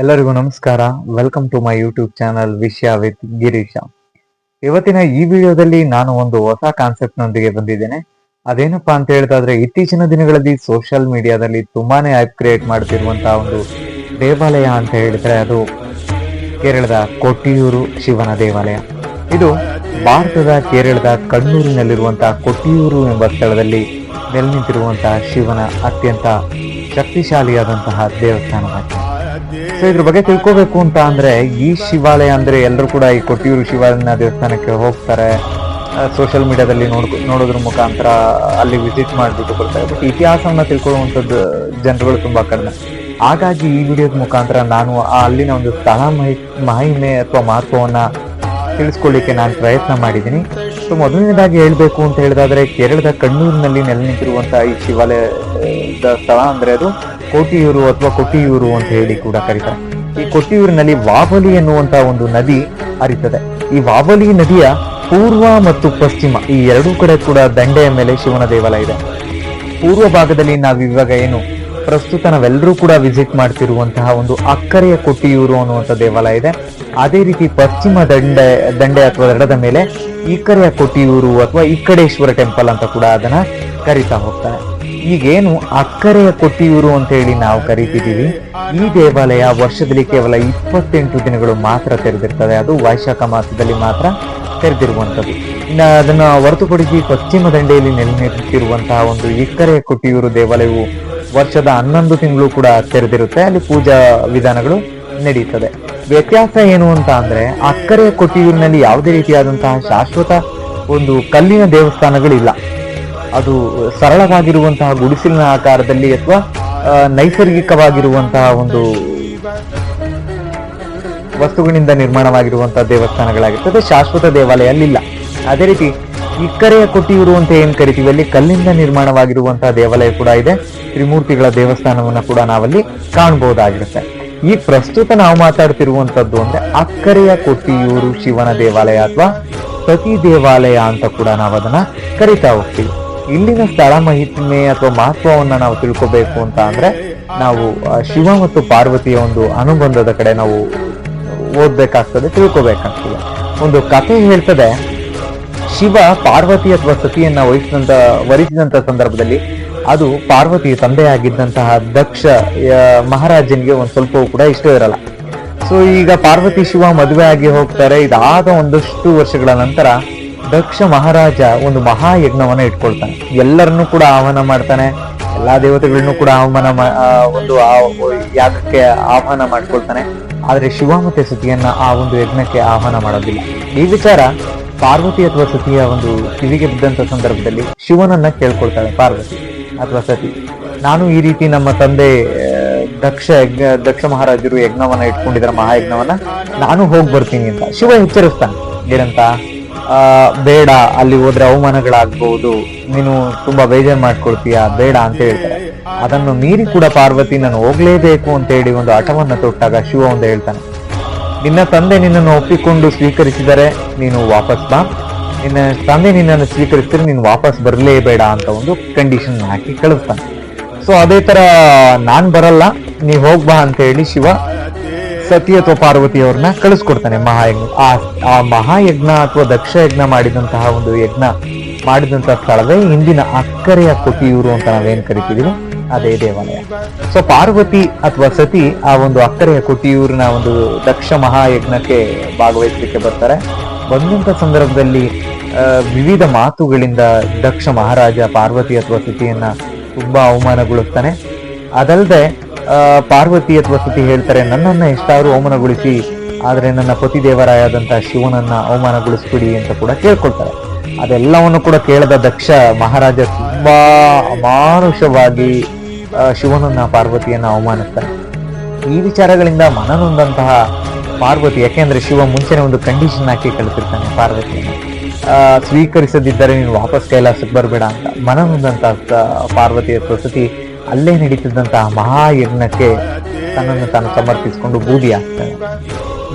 ಎಲ್ಲರಿಗೂ ನಮಸ್ಕಾರ. Welcome to my YouTube channel ವಿಷಯ ವಿತ್ ಗಿರೀಶ ಇವತ್ತಿನ ಈ ವಿಡಿಯೋದಲ್ಲಿ ನಾನು ಒಂದು ಹೊಸ ಕಾನ್ಸೆಪ್ಟ್ ನೊಂದಿಗೆ ಬಂದಿದ್ದೇನೆ. ಅದೇನಪ್ಪಾ ಅಂತ ಹೇಳಿದಾದ್ರೆ, ಇತ್ತೀಚಿನ ದಿನಗಳಲ್ಲಿ ಸೋಷಿಯಲ್ ಮೀಡಿಯಾದಲ್ಲಿ ತುಂಬಾನೇ ಆ್ಯಪ್ ಕ್ರಿಯೇಟ್ ಮಾಡ್ತಿರುವಂತಹ ಒಂದು ದೇವಾಲಯ ಅಂತ ಹೇಳಿದ್ರೆ ಅದು ಕೇರಳದ ಕೊಟ್ಟಿಯೂರು ಶಿವನ ದೇವಾಲಯ. ಇದು ಭಾರತದ ಕೇರಳದ ಕಣ್ಣೂರಿನಲ್ಲಿರುವಂತಹ ಕೊಟ್ಟಿಯೂರು ಎಂಬ ಸ್ಥಳದಲ್ಲಿ ನೆಲೆ ನಿಂತಿರುವಂತಹ ಶಿವನ ಅತ್ಯಂತ ಶಕ್ತಿಶಾಲಿಯಾದಂತಹ ದೇವಸ್ಥಾನವಾಗಿದೆ ಸೊ ಇದ್ರ ಬಗ್ಗೆ ತಿಳ್ಕೋಬೇಕು ಅಂತ ಅಂದ್ರೆ ಈ ಶಿವಾಲಯ ಅಂದ್ರೆ ಎಲ್ಲರೂ ಕೂಡ ಈ ಕೊಟ್ಟಿಯೂರು ಶಿವನ ದೇವಸ್ಥಾನಕ್ಕೆ ಹೋಗ್ತಾರೆ. ಸೋಷಿಯಲ್ ಮೀಡಿಯಾದಲ್ಲಿ ನೋಡ್ ನೋಡೋದ್ರ ಮುಖಾಂತರ ಅಲ್ಲಿ ವಿಸಿಟ್ ಮಾಡ್ಬಿಟ್ಟು ಬರ್ತಾರೆ. ಬಟ್ ಇತಿಹಾಸವನ್ನ ತಿಳ್ಕೊಳ್ಳುವಂಥದ್ದು ಜನರುಗಳು ತುಂಬಾ ಕಡಿಮೆ. ಹಾಗಾಗಿ ಈ ವಿಡಿಯೋದ ಮುಖಾಂತರ ನಾನು ಆ ಅಲ್ಲಿನ ಒಂದು ಸ್ಥಳ ಮಹಿ, ಮಹಿಮೆ ಅಥವಾ ಮಹತ್ವವನ್ನ ತಿಳಿಸ್ಕೊಳ್ಳಿಕ್ಕೆ ನಾನು ಪ್ರಯತ್ನ ಮಾಡಿದ್ದೀನಿ. ಸೊ ಮೊದಲನೇದಾಗಿ ಹೇಳಬೇಕು ಅಂತ ಹೇಳಿದಾದ್ರೆ, ಕೇರಳದ ಕಣ್ಣೂರಿನಲ್ಲಿ ನೆಲೆ ನಿಂತಿರುವಂತಹ ಈ ಶಿವಾಲಯದ ಸ್ಥಳ ಅಂದ್ರೆ ಅದು ಕೋಟಿಯೂರು ಅಥವಾ ಕೊಟ್ಟಿಯೂರು ಅಂತ ಹೇಳಿ ಕೂಡ ಕರೀತಾರೆ. ಈ ಕೊಟ್ಟಿಯೂರಿನಲ್ಲಿ ವಾವಲಿ ಎನ್ನುವಂತ ಒಂದು ನದಿ ಹರಿತದೆ. ಈ ವಾವಲಿ ನದಿಯ ಪೂರ್ವ ಮತ್ತು ಪಶ್ಚಿಮ ಈ ಎರಡೂ ಕಡೆ ಕೂಡ ದಂಡೆಯ ಮೇಲೆ ಶಿವನ ದೇವಾಲಯ ಇದೆ. ಪೂರ್ವ ಭಾಗದಲ್ಲಿ ನಾವು ಇವಾಗ ಏನು, ಪ್ರಸ್ತುತ ನಾವೆಲ್ಲರೂ ಕೂಡ ವಿಸಿಟ್ ಮಾಡ್ತಿರುವಂತಹ ಒಂದು ಅಕ್ಕರೆಯ ಕೊಟ್ಟಿಯೂರು ಅನ್ನುವಂಥ ದೇವಾಲಯ ಇದೆ. ಅದೇ ರೀತಿ ಪಶ್ಚಿಮ ದಂಡೆ ದಂಡೆ ಅಥವಾ ದಡದ ಮೇಲೆ ಈಕರೆಯ ಕೊಟ್ಟಿಯೂರು ಅಥವಾ ಇಕ್ಕಡೇಶ್ವರ ಟೆಂಪಲ್ ಅಂತ ಕೂಡ ಅದನ್ನ ಕರಿತಾ ಹೋಗ್ತಾರೆ. ಈಗೇನು ಅಕ್ಕರೆಯ ಕೊಟ್ಟಿಯೂರು ಅಂತ ಹೇಳಿ ನಾವು ಕರಿತಿದ್ದೀವಿ. ಈ ದೇವಾಲಯ ವರ್ಷದಲ್ಲಿ ಕೇವಲ ಇಪ್ಪತ್ತೆಂಟು ದಿನಗಳು ಮಾತ್ರ ತೆರೆದಿರ್ತದೆ. ಅದು ವೈಶಾಖ ಮಾಸದಲ್ಲಿ ಮಾತ್ರ ತೆರೆದಿರುವಂಥದ್ದು. ಇನ್ನು ಅದನ್ನು ಹೊರತುಪಡಿಸಿ ಪಶ್ಚಿಮ ದಂಡೆಯಲ್ಲಿ ನೆಲೆ ನಿಂತಿರುವಂತಹ ಒಂದು ಇಕ್ಕರೆಯ ಕೊಟ್ಟಿಯೂರು ದೇವಾಲಯವು ವರ್ಷದ ಹನ್ನೊಂದು ತಿಂಗಳು ಕೂಡ ತೆರೆದಿರುತ್ತೆ. ಅಲ್ಲಿ ಪೂಜಾ ವಿಧಾನಗಳು ನಡೆಯುತ್ತದೆ ವ್ಯತ್ಯಾಸ ಏನು ಅಂತ ಅಂದ್ರೆ ಅಕ್ಕರೆಯ ಕೊಟ್ಟಿಯೂರಿನಲ್ಲಿ ಯಾವುದೇ ರೀತಿಯಾದಂತಹ ಶಾಶ್ವತ ಒಂದು ಕಲ್ಲಿನ ದೇವಸ್ಥಾನಗಳಿಲ್ಲ. ಅದು ಸರಳವಾಗಿರುವಂತಹ ಗುಡಿಸಿಲಿನ ಆಕಾರದಲ್ಲಿ ಅಥವಾ ನೈಸರ್ಗಿಕವಾಗಿರುವಂತಹ ಒಂದು ವಸ್ತುಗಳಿಂದ ನಿರ್ಮಾಣವಾಗಿರುವಂತಹ ದೇವಸ್ಥಾನಗಳಾಗಿರ್ತದೆ. ಶಾಶ್ವತ ದೇವಾಲಯ ಅಲ್ಲಿಲ್ಲ ಅದೇ ರೀತಿ ಇಕ್ಕರೆಯ ಕೊಟ್ಟಿಯೂರು ಅಂತ ಏನ್ ಕರಿತೀವಿ? ಅಲ್ಲಿ ಕಲ್ಲಿಂದ ನಿರ್ಮಾಣವಾಗಿರುವಂತಹ ದೇವಾಲಯ ಕೂಡ ಇದೆ. ತ್ರಿಮೂರ್ತಿಗಳ ದೇವಸ್ಥಾನವನ್ನ ಕೂಡ ನಾವಲ್ಲಿ ಕಾಣಬಹುದಾಗಿರುತ್ತೆ ಈ ಪ್ರಸ್ತುತ ನಾವು ಮಾತಾಡ್ತಿರುವಂತದ್ದು ಅಂದ್ರೆ ಅಕ್ಕರೆಯ ಕೊಟ್ಟಿಯೂರು ಶಿವನ ದೇವಾಲಯ ಅಥವಾ ಸತಿ ದೇವಾಲಯ ಅಂತ ಕೂಡ ನಾವು ಅದನ್ನ ಕರಿತಾ ಹೋಗ್ತೀವಿ. ಇಲ್ಲಿನ ಸ್ಥಳ ಮಹಿಮೆ ಅಥವಾ ಮಹತ್ವವನ್ನು ನಾವು ತಿಳ್ಕೊಬೇಕು ಅಂತ ಅಂದರೆ ನಾವು ಶಿವ ಮತ್ತು ಪಾರ್ವತಿಯ ಒಂದು ಅನುಬಂಧದ ಕಡೆ ನಾವು ಓದಬೇಕಾಗ್ತದೆ, ತಿಳ್ಕೋಬೇಕಾಗ್ತದೆ. ಒಂದು ಕಥೆ ಹೇಳ್ತದೆ, ಶಿವ ಪಾರ್ವತಿ ಅಥವಾ ಸತಿಯನ್ನ ವಹಿಸಿದಂಥ ವರಿಸಿದಂತ ಸಂದರ್ಭದಲ್ಲಿ ಅದು ಪಾರ್ವತಿ ತಂದೆಯಾಗಿದ್ದಂತಹ ದಕ್ಷ ಮಹಾರಾಜನಿಗೆ ಒಂದು ಸ್ವಲ್ಪವೂ ಕೂಡ ಇಷ್ಟ ಇರಲ್ಲ. ಸೊ ಈಗ ಪಾರ್ವತಿ ಶಿವ ಮದುವೆ ಆಗಿ ಹೋಗ್ತಾರೆ, ಇದಾದ ಒಂದಷ್ಟು ವರ್ಷಗಳ ನಂತರ ದಕ್ಷ ಮಹಾರಾಜ ಒಂದು ಮಹಾಯಜ್ಞವನ್ನ ಇಟ್ಕೊಳ್ತಾನೆ. ಎಲ್ಲರನ್ನೂ ಕೂಡ ಆಹ್ವಾನ ಮಾಡ್ತಾನೆ. ಎಲ್ಲಾ ದೇವತೆಗಳನ್ನು ಕೂಡ ಆಹ್ವಾನ ಒಂದು ಯಾಗಕ್ಕೆ ಆಹ್ವಾನ ಮಾಡ್ಕೊಳ್ತಾನೆ. ಆದರೆ ಶಿವ ಮತ್ತು ಸತಿಯನ್ನ ಆ ಒಂದು ಯಜ್ಞಕ್ಕೆ ಆಹ್ವಾನ ಮಾಡೋದಿಲ್ಲ. ಈ ವಿಚಾರ ಪಾರ್ವತಿ ಅಥವಾ ಸತಿಯ ಒಂದು ಕಿವಿಗೆ ಬಿದ್ದಂತ ಸಂದರ್ಭದಲ್ಲಿ ಶಿವನನ್ನ ಕೇಳ್ಕೊಳ್ತಾಳೆ ಪಾರ್ವತಿ ಅಥವಾ ಸತಿ. ನಾನು ಈ ರೀತಿ ನಮ್ಮ ತಂದೆ ದಕ್ಷ ಯಜ್ಞ, ದಕ್ಷ ಮಹಾರಾಜರು ಯಜ್ಞವನ್ನ ಇಟ್ಕೊಂಡಿದ್ದಾರೆ ಮಹಾಯಜ್ಞವನ್ನ. ನಾನು ಹೋಗಿ ಬರ್ತೀನಿ ಅಂತ. ಶಿವ ಎಚ್ಚರಿಸ್ತಾನೆ. ಏನಂತ? ಬೇಡ, ಅಲ್ಲಿ ಹೋದ್ರೆ ಅವಮಾನಗಳಾಗ್ಬಹುದು ನೀನು ತುಂಬಾ ಬೇಜಾರ್ ಮಾಡ್ಕೊಳ್ತೀಯ ಬೇಡ ಅಂತ ಹೇಳ್ತಾರೆ. ಅದನ್ನು ಮೀರಿ ಕೂಡ ಪಾರ್ವತಿ, ನಾನು ಹೋಗ್ಲೇಬೇಕು ಅಂತ ಹೇಳಿ ಒಂದು ಹಠವನ್ನ ತೊಟ್ಟಾಗ ಶಿವ ಒಂದು ಹೇಳ್ತಾನೆ. ನಿನ್ನ ತಂದೆ ನಿನ್ನನ್ನು ಒಪ್ಪಿಕೊಂಡು ಸ್ವೀಕರಿಸಿದರೆ ನೀನು ವಾಪಸ್ ಬಾ. ನಿನ್ನ ತಂದೆ ನಿನ್ನನ್ನು ಸ್ವೀಕರಿಸಿದ್ರೆ ನೀನು ವಾಪಸ್ ಬರಲೇಬೇಡ ಅಂತ ಒಂದು ಕಂಡೀಷನ್ ಹಾಕಿ ಕಳಿಸ್ತಾನೆ. ಸೊ ಅದೇ ತರ ನಾನ್ ಬರಲ್ಲ. ನೀ ಹೋಗ್ಬಾ ಅಂತ ಹೇಳಿ ಶಿವ ಸತಿ ಅಥವಾ ಪಾರ್ವತಿಯವ್ರನ್ನ ಕಳಿಸ್ಕೊಡ್ತಾನೆ ಮಹಾಯಜ್ಞ. ಆ ಆ ಮಹಾಯಜ್ಞ ಅಥವಾ ದಕ್ಷ ಯಜ್ಞ ಮಾಡಿದಂತಹ ಒಂದು ಯಜ್ಞ ಮಾಡಿದಂತಹ ಸ್ಥಳವೇ ಇಂದಿನ ಅಕ್ಕರೆಯ ಕೊಟ್ಟಿಯೂರು ಅಂತ ನಾವೇನ್ ಕರಿತಿದೀವಿ? ಅದೇ ದೇವಾಲಯ. ಸೊ ಪಾರ್ವತಿ ಅಥವಾ ಸತಿ ಆ ಒಂದು ಅಕ್ಕರೆಯ ಕೊಟ್ಟಿಯೂರಿನ ಒಂದು ದಕ್ಷ ಮಹಾಯಜ್ಞಕ್ಕೆ ಭಾಗವಹಿಸಲಿಕ್ಕೆ ಬರ್ತಾರೆ. ಬಂದಂತ ಸಂದರ್ಭದಲ್ಲಿ ವಿವಿಧ ಮಾತುಗಳಿಂದ ದಕ್ಷ ಮಹಾರಾಜ ಪಾರ್ವತಿ ಅಥವಾ ಸತಿಯನ್ನ ತುಂಬಾ ಅವಮಾನಗೊಳಿಸ್ತಾನೆ. ಅದಲ್ಲದೆ ಪಾರ್ವತಿ ಅಥವಾ ಸತಿ ಹೇಳ್ತಾರೆ, ನನ್ನನ್ನು ಎಷ್ಟಾದರೂ ಅವಮಾನಗೊಳಿಸಿ, ಆದರೆ ನನ್ನ ಪತಿ ದೇವರಾಯಾದಂತಹ ಶಿವನನ್ನ ಅವಮಾನಗೊಳಿಸ್ಬಿಡಿ ಅಂತ ಕೂಡ ಕೇಳ್ಕೊಳ್ತಾರೆ. ಅದೆಲ್ಲವನ್ನು ಕೂಡ ಕೇಳದ ದಕ್ಷ ಮಹಾರಾಜ ತುಂಬ ಅಮಾನುಷವಾಗಿ ಶಿವನನ್ನ, ಪಾರ್ವತಿಯನ್ನ ಅವಮಾನಿಸ್ತಾರೆ. ಈ ವಿಚಾರಗಳಿಂದ ಮನನೊಂದಂತಹ ಪಾರ್ವತಿ, ಯಾಕೆಂದರೆ ಶಿವ ಮುಂಚೆನೇ ಒಂದು ಕಂಡೀಷನ್ ಹಾಕಿ ಕಳಿಸಿರ್ತಾನೆ ಪಾರ್ವತಿಯನ್ನು ಸ್ವೀಕರಿಸದಿದ್ದರೆ ನೀನು ವಾಪಸ್ ಕೈಲಾಸಕ್ಕೆ ಬರಬೇಡ ಅಂತ ಮನನೊಂದಂತಹ ಪಾರ್ವತಿಯ ಪಾರ್ವತಿ ಅಥವಾ ಸತಿ ಅಲ್ಲೇ ನಡೀತಿದ್ದಂತಹ ಮಹಾಯಜ್ಞಕ್ಕೆ ತನ್ನನ್ನು ತಾನು ಸಮರ್ಪಿಸಿಕೊಂಡು ಬೂದಿ ಆಗ್ತಾನೆ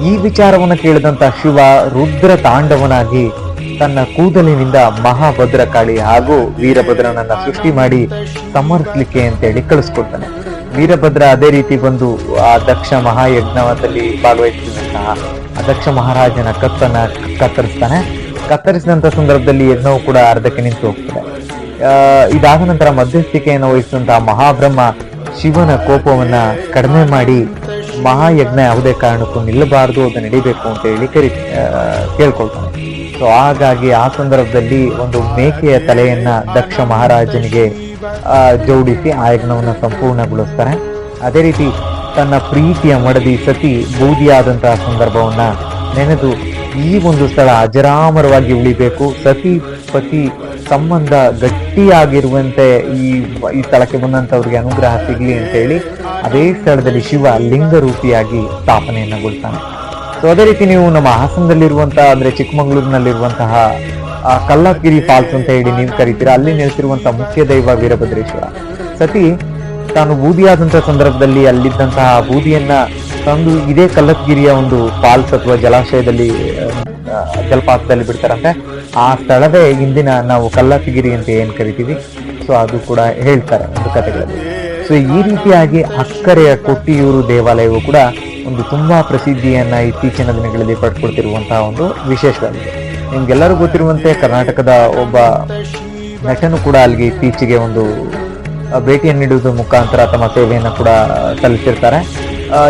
ಈ ವಿಚಾರವನ್ನು ಕೇಳಿದಂತಹ ಶಿವ ರುದ್ರ ತಾಂಡವನಾಗಿ ತನ್ನ ಕೂದಲಿನಿಂದ ಮಹಾಭದ್ರಕಾಳಿ ಹಾಗೂ ವೀರಭದ್ರನನ್ನ ಸೃಷ್ಟಿ ಮಾಡಿ ಸಮರ್ಪಿಸಲಿಕ್ಕೆ ಅಂತೇಳಿ ಕಳಿಸ್ಕೊಡ್ತಾನೆ. ವೀರಭದ್ರ ಅದೇ ರೀತಿ ಬಂದು ಆ ದಕ್ಷ ಮಹಾಯಜ್ಞದಲ್ಲಿ ಭಾಗವಹಿಸಿದಂತಹ ಆ ದಕ್ಷ ಮಹಾರಾಜನ ಕತ್ತನ್ನ ಕತ್ತರಿಸ್ತಾನೆ. ಕತ್ತರಿಸಿದಂತ ಸಂದರ್ಭದಲ್ಲಿ ಯಜ್ಞವು ಕೂಡ ಅರ್ಧಕ್ಕೆ ನಿಂತು ಹೋಗ್ತದೆ. ಇದಾದ ನಂತರ ಮಧ್ಯಸ್ಥಿಕೆಯನ್ನು ವಹಿಸಿದಂತಹ ಮಹಾಬ್ರಹ್ಮ ಶಿವನ ಕೋಪವನ್ನ ಕಡಿಮೆ ಮಾಡಿ ಮಹಾಯಜ್ಞ ಯಾವುದೇ ಕಾರಣಕ್ಕೂ ನಿಲ್ಲಬಾರದು ಅದು ನಡಿಬೇಕು ಅಂತ ಹೇಳಿ ಕರಿ ಕೇಳ್ಕೊಳ್ತಾನೆ. ಸೊ ಹಾಗಾಗಿ ಆ ಸಂದರ್ಭದಲ್ಲಿ ಒಂದು ಮೇಕೆಯ ತಲೆಯನ್ನ ದಕ್ಷ ಮಹಾರಾಜನಿಗೆ ಜೋಡಿಸಿ ಆ ಯಜ್ಞವನ್ನು ಸಂಪೂರ್ಣಗೊಳಿಸ್ತಾರೆ. ಅದೇ ರೀತಿ ತನ್ನ ಪ್ರೀತಿಯ ಮಡದಿ ಸತಿ ಬೂದಿಯಾದಂತಹ ಸಂದರ್ಭವನ್ನ ನೆನೆದು ಈ ಒಂದು ಸ್ಥಳ ಅಜರಾಮರವಾಗಿ ಉಳಿಬೇಕು. ಸತಿ ಪತಿ ಸಂಬಂಧ ಗಟ್ಟಿಯಾಗಿರುವಂತೆ ಈ ಈ ಸ್ಥಳಕ್ಕೆ ಬಂದಂತವ್ರಿಗೆ ಅನುಗ್ರಹ ಸಿಗ್ಲಿ ಅಂತ ಹೇಳಿ ಅದೇ ಸ್ಥಳದಲ್ಲಿ ಶಿವ ಲಿಂಗ ರೂಪಿಯಾಗಿ ಸ್ಥಾಪನೆಯನ್ನಗೊಳ್ತಾನೆ ಸೊ ಅದೇ ರೀತಿ ನೀವು ನಮ್ಮ ಹಾಸನದಲ್ಲಿರುವಂತಹ ಅಂದ್ರೆ ಚಿಕ್ಕಮಗಳೂರಿನಲ್ಲಿರುವಂತಹ ಕಲ್ಲಗಿರಿ ಫಾಲ್ಸ್ ಅಂತ ಹೇಳಿ ನೀವು ಕರಿತೀರಾ? ಅಲ್ಲಿ ನೆಲೆಸಿರುವಂತಹ ಮುಖ್ಯ ದೈವ ವೀರಭದ್ರೇಶ್ವರ. ಸತಿ ತಾನು ಬೂದಿಯಾದಂತಹ ಸಂದರ್ಭದಲ್ಲಿ ಅಲ್ಲಿದ್ದಂತಹ ಬೂದಿಯನ್ನ ತಂದು ಇದೇ ಕಲ್ಲತ್ಗಿರಿಯ ಒಂದು ಫಾಲ್ಸ್ ಅಥವಾ ಜಲಾಶಯದಲ್ಲಿ ಜಲಪಾತದಲ್ಲಿ ಬಿಡ್ತಾರಂತೆ. ಆ ಸ್ಥಳವೇ ಇಂದಿನ ನಾವು ಕಲ್ಲತ್ಗಿರಿ ಅಂತ ಏನು ಕರಿತೀವಿ? ಸೊ ಅದು ಕೂಡ ಹೇಳ್ತಾರೆ ಒಂದು ಕಥೆಗಳಲ್ಲಿ. ಸೊ ಈ ರೀತಿಯಾಗಿ ಅಕ್ಕರೆಯ ಕೊಟ್ಟಿಯೂರು ದೇವಾಲಯವು ಕೂಡ ಒಂದು ತುಂಬಾ ಪ್ರಸಿದ್ಧಿಯನ್ನ ಇತ್ತೀಚಿನ ದಿನಗಳಲ್ಲಿ ಪಡ್ಕೊಳ್ತಿರುವಂತಹ ಒಂದು ವಿಶೇಷವಾಗಿದೆ. ನಿಮ್ಗೆಲ್ಲರೂ ಗೊತ್ತಿರುವಂತೆ ಕರ್ನಾಟಕದ ಒಬ್ಬ ನಟನು ಕೂಡ ಅಲ್ಲಿಗೆ ಇತ್ತೀಚೆಗೆ ಒಂದು ಭೇಟಿಯನ್ನು ನೀಡುವುದು ಮುಖಾಂತರ ತಮ್ಮ ಸೇವೆಯನ್ನು ಕೂಡ ಸಲ್ಲಿಸಿರ್ತಾರೆ.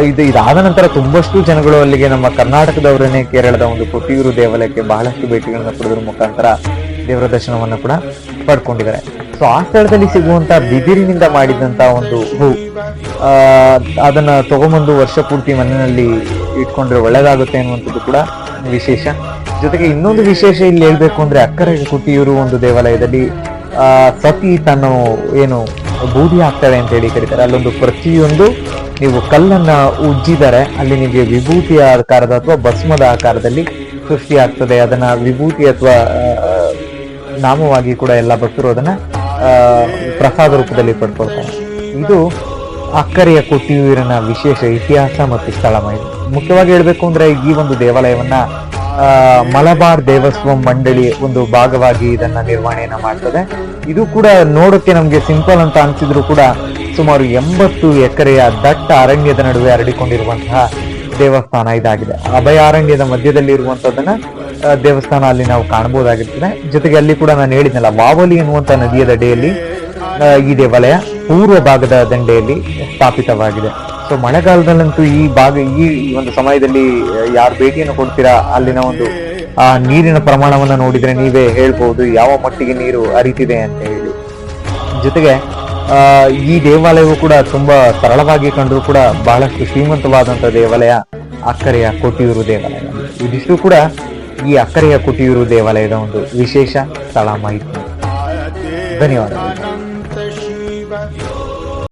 ಇದು ಇದಾದ ನಂತರ ತುಂಬಷ್ಟು ಜನಗಳು ಅಲ್ಲಿಗೆ ನಮ್ಮ ಕರ್ನಾಟಕದವರನ್ನೇ ಕೇರಳದ ಒಂದು ಕೊಟ್ಟಿಯೂರು ದೇವಾಲಯಕ್ಕೆ ಬಹಳಷ್ಟು ಭೇಟಿಗಳನ್ನ ಕೊಡೋದ್ರ ಮುಖಾಂತರ ದೇವರ ದರ್ಶನವನ್ನು ಕೂಡ ಪಡ್ಕೊಂಡಿದ್ದಾರೆ. ಸೊ ಆ ಸ್ಥಳದಲ್ಲಿ ಸಿಗುವಂತ ಬಿದಿರಿನಿಂದ ಮಾಡಿದಂತ ಒಂದು ಹೂ ಅದನ್ನ ತಗೊಂಬಂದು ವರ್ಷ ಪೂರ್ತಿ ಮನೆಯಲ್ಲಿ ಇಟ್ಕೊಂಡ್ರೆ ಒಳ್ಳೇದಾಗುತ್ತೆ ಅನ್ನುವಂಥದ್ದು ಕೂಡ ವಿಶೇಷ. ಜೊತೆಗೆ ಇನ್ನೊಂದು ವಿಶೇಷ ಇಲ್ಲಿ ಹೇಳ್ಬೇಕು ಅಂದ್ರೆ ಅಕ್ಕರೆ ಕುಟ್ಟಿಯೂರು ಒಂದು ದೇವಾಲಯದಲ್ಲಿ, ಆ, ಸತಿ ತನ್ನ ಏನು ಬೂದಿ ಆಗ್ತವೆ ಅಂತ ಹೇಳಿ ಕರೀತಾರೆ. ಅಲ್ಲೊಂದು ಪ್ರತಿಯೊಂದು ನೀವು ಕಲ್ಲನ್ನ ಉಜ್ಜಿದರೆ ಅಲ್ಲಿ ನಿಮಗೆ ವಿಭೂತಿಯ ಆಕಾರದ ಅಥವಾ ಭಸ್ಮದ ಆಕಾರದಲ್ಲಿ ಸೃಷ್ಟಿ ಆಗ್ತದೆ. ಅದನ್ನ ವಿಭೂತಿ ಅಥವಾ ನಾಮವಾಗಿ ಕೂಡ ಎಲ್ಲ ಭಕ್ತರು ಅದನ್ನ ಪ್ರಸಾದ ರೂಪದಲ್ಲಿ ಪಡ್ಕೊಳ್ತಾರೆ. ಇದು ಅಕ್ಕರೆಯ ಕೊಟ್ಟಿಯೂರಿನ ವಿಶೇಷ ಇತಿಹಾಸ ಮತ್ತು ಸ್ಥಳ ಮುಖ್ಯವಾಗಿ ಹೇಳಬೇಕು ಅಂದ್ರೆ ಈ ಒಂದು ದೇವಾಲಯವನ್ನ ಮಲಬಾರ್ ದೇವಸ್ವಂ ಮಂಡಳಿ ಒಂದು ಭಾಗವಾಗಿ ಇದನ್ನ ನಿರ್ವಹಣೆಯನ್ನ ಮಾಡ್ತದೆ. ಇದು ಕೂಡ ನೋಡೋಕೆ ನಮಗೆ ಸಿಂಪಲ್ ಅಂತ ಅನ್ಸಿದ್ರು ಕೂಡ ಸುಮಾರು ಎಂಬತ್ತು ಎಕರೆಯ ದಟ್ಟ ಅರಣ್ಯದ ನಡುವೆ ಹರಡಿಕೊಂಡಿರುವಂತಹ ದೇವಸ್ಥಾನ ಇದಾಗಿದೆ. ಅಭಯಾರಣ್ಯದ ಮಧ್ಯದಲ್ಲಿ ಇರುವಂತದನ್ನ ದೇವಸ್ಥಾನ ಅಲ್ಲಿ ನಾವು ಕಾಣಬಹುದಾಗಿರ್ತದೆ ಜೊತೆಗೆ ಅಲ್ಲಿ ಕೂಡ ನಾನು ಹೇಳಿದ್ನಲ್ಲ, ವಾವಲಿ ಎನ್ನುವಂತ ನದಿಯ ದಡೆಯಲ್ಲಿ ಈ ದೇವಾಲಯ ಪೂರ್ವ ಭಾಗದ ದಂಡೆಯಲ್ಲಿ ಸ್ಥಾಪಿತವಾಗಿದೆ. ಸೊ ಮಳೆಗಾಲದಲ್ಲಂತೂ ಈ ಭಾಗ, ಈ ಒಂದು ಸಮಯದಲ್ಲಿ ಯಾರು ಭೇಟಿಯನ್ನು ಕೊಡ್ತೀರಾ? ಅಲ್ಲಿನ ಒಂದು, ಆ, ನೀರಿನ ಪ್ರಮಾಣವನ್ನು ನೋಡಿದ್ರೆ ನೀವೇ ಹೇಳ್ಬಹುದು ಯಾವ ಮಟ್ಟಿಗೆ ನೀರು ಅರಿತಿದೆ ಅಂತ ಹೇಳಿ. ಜೊತೆಗೆ ಈ ದೇವಾಲಯವು ಕೂಡ ತುಂಬಾ ಸರಳವಾಗಿ ಕಂಡರೂ ಕೂಡ ಬಹಳಷ್ಟು ಶ್ರೀಮಂತವಾದಂತಹ ದೇವಾಲಯ, ಅಕ್ಕರೆಯ ಕೊಟ್ಟಿಯೂರು ದೇವಾಲಯ. ಇದಿಷ್ಟು ಕೂಡ ಈ ಅಕ್ಕರೆಯ ಕೊಟ್ಟಿಯೂರು ದೇವಾಲಯದ ಒಂದು ವಿಶೇಷ ಸ್ಥಳ ಮಾಹಿತಿ. ಧನ್ಯವಾದಗಳು.